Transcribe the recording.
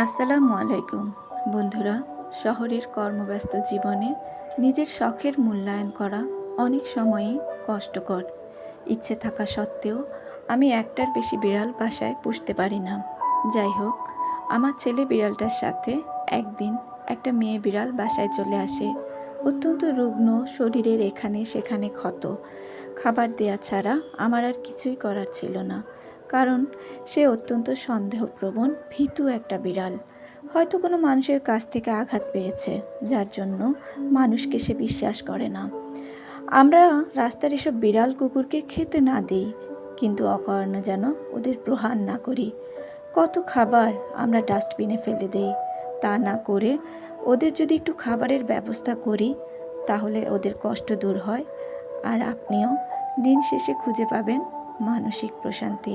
আসসালামু আলাইকুম। বন্ধুরা, শহরের কর্মব্যস্ত জীবনে নিজের শখের মূল্যায়ন করা অনেক সময়ই কষ্টকর। ইচ্ছে থাকা সত্ত্বেও আমি একটার বেশি বিড়াল বাসায় পুষতে পারি না। যাই হোক, আমার ছেলে বিড়ালটার সাথে একদিন একটা মেয়ে বিড়াল বাসায় চলে আসে। অত্যন্ত রুগ্ন শরীরের এখানে সেখানে ক্ষত। খাবার দেয়া ছাড়া আমার আর কিছুই করার ছিল না। কারণ সে অত্যন্ত সন্দেহপ্রবণ, ভীতু একটা বিড়াল। হয়তো কোনো মানুষের কাছ থেকে আঘাত পেয়েছে, যার জন্য মানুষকে সে বিশ্বাস করে না। আমরা রাস্তার এসব বিড়াল কুকুরকে খেতে না দিই, কিন্তু অকারণে যেন ওদের প্রহার না করি। কত খাবার আমরা ডাস্টবিনে ফেলে দেই, তা না করে ওদের যদি একটু খাবারের ব্যবস্থা করি, তাহলে ওদের কষ্ট দূর হয়। আর আপনিও দিন শেষে খুঁজে পাবেন মানসিক প্রশান্তি।